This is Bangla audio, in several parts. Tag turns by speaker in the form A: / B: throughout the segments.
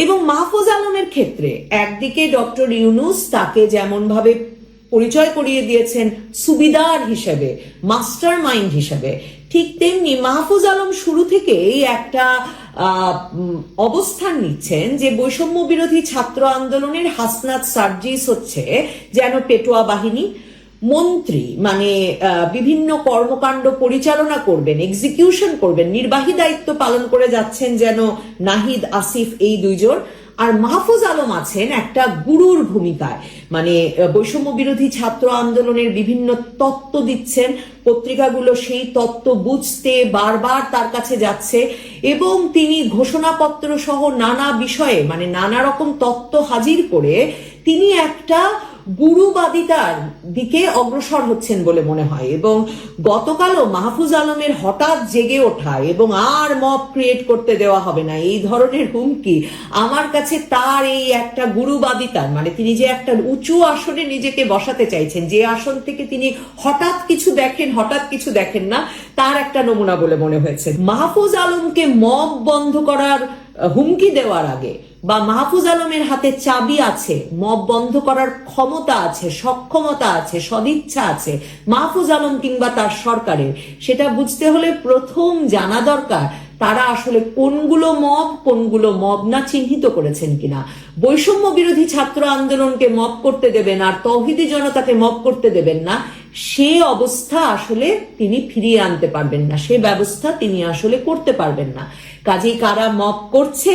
A: এবং মাহফুজ আলমের ক্ষেত্রে একদিকে ডক্টর ইউনুস তাকে যেমন ভাবে পরিচয় করিয়ে দিয়েছেন সুবিদার হিসেবে মাস্টার মাইন্ড হিসেবে, ঠিক তেমনি মাহফুজ আলম শুরু থেকেই একটা অবস্থান নিচ্ছেন যে বৈষম্য বিরোধী ছাত্র আন্দোলনের হাসনাত সার্জিস হচ্ছে যেন পেটোয়া বাহিনী মন্ত্রী মানে বিভিন্ন কর্মকাণ্ড পরিচালনা করবেন এক্সিকিউশন করবেন, নির্বাহী দায়িত্ব পালন করে যাচ্ছেন যেন নাহিদ, আসিফ এই দুইজন আর মাহফুজ আলম আছেন একটা গুরুর ভূমিকায় মানে বৈষম্য বিরোধী ছাত্র আন্দোলনের বিভিন্ন তত্ত্ব দিচ্ছেন, পত্রিকাগুলো সেই তত্ত্ব বুঝতে বারবার তার কাছে যাচ্ছে এবং তিনি ঘোষণাপত্র সহ নানা বিষয়ে মানে নানা রকম তত্ত্ব হাজির করে তিনি একটা গুরুবাদিতার দিকে অগ্রসর হচ্ছেন বলে মনে হয় এবং গতকালও মাহফুজ আলমের হঠাৎ জেগে ওঠা এবং আর মব ক্রিয়েট করতে দেওয়া হবে না, এই ধরনের হুমকি আমার কাছে তার এই একটা গুরুবাদিতার মানে তিনি যে একটা উঁচু আসনে নিজেকে বসাতে চাইছেন, যে আসন থেকে তিনি হঠাৎ কিছু দেখেন, হঠাৎ কিছু দেখেন না, তার একটা নমুনা বলে মনে হয়েছে। মাহফুজ আলমকে মব বন্ধ করার হুমকি দেওয়ার আগে বা মাহফুজ আলমের হাতে চাবি আছে, মব বন্ধ করার ক্ষমতা আছে, সক্ষমতা আছে, সদিচ্ছা আছে, মাহফুজ আলম কিংবা তার সরকারের, সেটা বুঝতে হলে প্রথম জানা দরকার তারা আসলে কোনগুলো মব কোনগুলো মব না চিহ্নিত করেছেন কিনা। বৈষম্য বিরোধী ছাত্র আন্দোলনকে মব করতে দেবেন আর তৌহিদি জনতাকে মব করতে দেবেন না, সে অবস্থা আসলে তিনি ফিরিয়ে আনতে পারবেন না, সে ব্যবস্থা তিনি আসলে করতে পারবেন না। কাজেই কারা মব করছে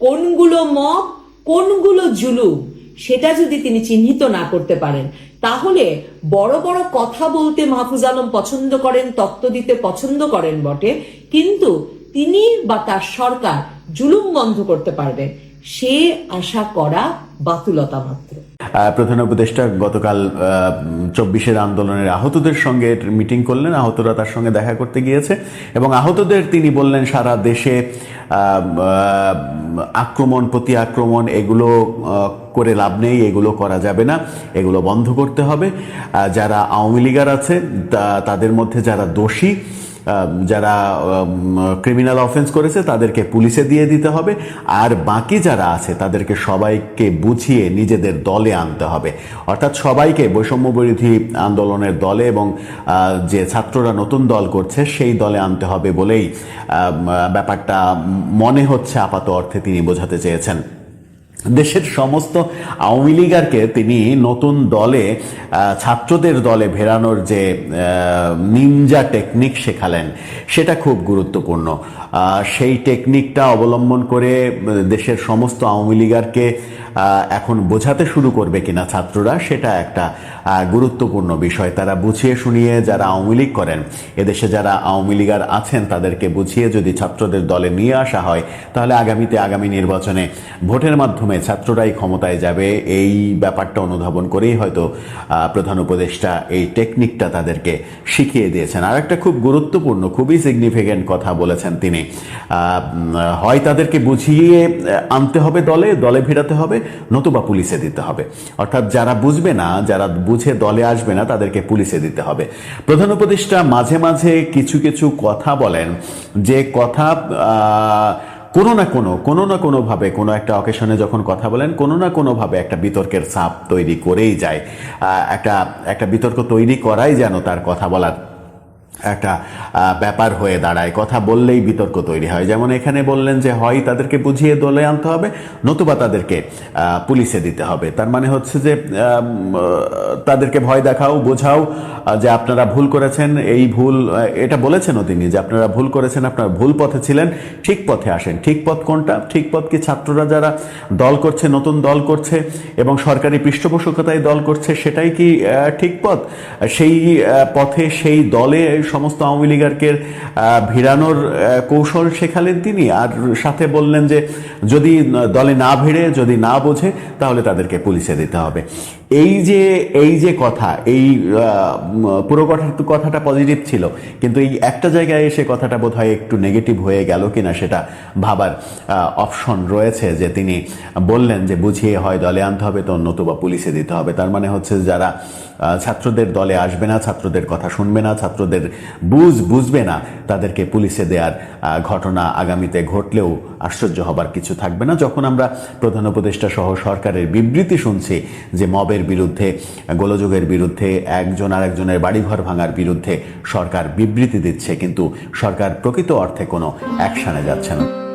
A: কোনগুলো মগ, কোনগুলো জুলুম সেটা যদি তিনি চিহ্নিত না করতে পারেন, তাহলে বড় বড় কথা বলতে মাহফুজ আলম পছন্দ করেন, তত্ত্ব দিতে পছন্দ করেন বটে, কিন্তু তিনি বা তার সরকার জুলুম বন্ধ করতে পারবেন। সে আশা করা বাতুলতা মাত্র।
B: প্রধান উপদেষ্টা, গতকাল চব্বিশের আন্দোলনের আহতদের সঙ্গে মিটিং করলেন। আহতরা তার সঙ্গে দেখা করতে গিয়েছে এবং আহতদের তিনি বললেন, সারা দেশে আক্রমণ প্রতি আক্রমণ এগুলো করে লাভ নেই, এগুলো করা যাবে না, এগুলো বন্ধ করতে হবে। যারা আওয়ামী লীগার আছে তাদের মধ্যে যারা দোষী যারা ক্রিমিনাল অফেন্স করেছে তাদেরকে পুলিশে দিয়ে দিতে হবে। আর বাকি যারা আছে তাদেরকে সবাইকে বুঝিয়ে নিজেদের দলে আনতে হবে। অর্থাৎ সবাইকে বৈষম্য বিরোধী আন্দোলনের দলে এবং যে ছাত্ররা নতুন দল করছে সেই দলে আনতে হবে বলেই ব্যাপারটা মনে হচ্ছে আপাত অর্থে তিনি বোঝাতে চেয়েছেন। দেশের সমস্ত আওয়ামী লীগারকে তিনি নতুন দলে ছাত্রদের দলে ভেরানোর যে নিমজা টেকনিক শেখালেন, সেটা খুব গুরুত্বপূর্ণ। সেই টেকনিকটা অবলম্বন করে দেশের সমস্ত আওয়ামী লীগারকে এখন বোঝাতে শুরু করবে কিনা ছাত্ররা, সেটা একটা গুরুত্বপূর্ণ বিষয় তারা বুঝিয়ে শুনিয়ে যারা আওয়ামী লীগ করেন, এদেশে যারা আওয়ামী লীগার আছেন তাদেরকে বুঝিয়ে যদি ছাত্রদের দলে নিয়ে আসা হয়, তাহলে আগামীতে আগামী নির্বাচনে ভোটের মাধ্যমে ছাত্ররাই ক্ষমতায় যাবে। এই ব্যাপারটা অনুধাবন করেই হয়তো প্রধান উপদেষ্টা এই টেকনিকটা তাদেরকে শিখিয়ে দিয়েছেন। আর একটা খুব গুরুত্বপূর্ণ, খুবই সিগনিফিক্যান্ট কথা বলেছেন তিনি। হয় তাদেরকে বুঝিয়ে আনতে হবে দলে দলে ভিড়াতে হবে, নতুবা পুলিশে দিতে হবে। অর্থাৎ যারা বুঝবে না, যারা বুঝে দলে আসবে না, তাদেরকে পুলিশে দিতে হবে। প্রধান উপদেষ্টা মাঝে মাঝে কিছু কিছু কথা বলেন, যে কথা কোনো না কোনো কোনো না কোনোভাবে, কোনো একটা অকেশনে যখন কথা বলেন, কোনো না কোনোভাবে একটা বিতর্কের চাপ তৈরি করেই যায়। একটা একটা বিতর্ক তৈরি করাই যেন তার কথা বলার একটা ব্যাপার হয়ে দাঁড়ায়। কথা বললেই বিতর্ক তৈরি হয়। যেমন এখানে বললেন যে হয়, তাদেরকে বুঝিয়ে দলে আনতে হবে, নতুবা তাদেরকে পুলিশে দিতে হবে। তার মানে হচ্ছে যে তাদেরকে ভয় দেখাও, বোঝাও যে আপনারা ভুল করেছেন, এই ভুল এটা বলেছেনও তিনি যে আপনারা ভুল করেছেন, আপনারা ভুল পথে ছিলেন, ঠিক পথে আসেন। ঠিক পথ কোনটা? ঠিক পথ কি ছাত্ররা যারা দল করছে, নতুন দল করছে, এবং সরকারি পৃষ্ঠপোষকতায় দল করছে, সেটাই কি ঠিক পথ? সেই পথে সেই দলে সমস্ত আওয়ামী লীগারকে আহ, ভিড়ানোর কৌশল শেখালেন তিনি। আর সাথে বললেন যে যদি দলে না ভিড়ে যদি না বোঝে তাহলে তাদেরকে পুলিশে দিতে হবে। এই যে এই যে কথা এই পুরো কথাটা পজিটিভ ছিল কিন্তু এই একটা জায়গায় এসে কথাটা বোধ হয় একটু নেগেটিভ হয়ে গেল কিনা সেটা ভাবার অপশন রয়েছে যে তিনি বললেন যে বুঝিয়ে হয় দলে আনতে হবে তো নতুবা পুলিশে দিতে হবে। তার মানে হচ্ছে যারা ছাত্রদের দলে আসবে না, ছাত্রদের কথা শুনবে না, ছাত্রদের বুঝ বুঝবে না, তাদেরকে পুলিশে দেওয়ার ঘটনা আগামীতে ঘটলেও আশ্চর্য হবার কিছু থাকবে না। যখন আমরা প্রধান উপদেষ্টা সহ সরকারের বিবৃতি শুনছি যে মবের বিরুদ্ধে, গোলযোগের বিরুদ্ধে, একজন আরেকজনের বাড়িঘর ভাঙার বিরুদ্ধে সরকার বিবৃতি দিচ্ছে, কিন্তু সরকার প্রকৃত অর্থে কোনো অ্যাকশানে যাচ্ছে না।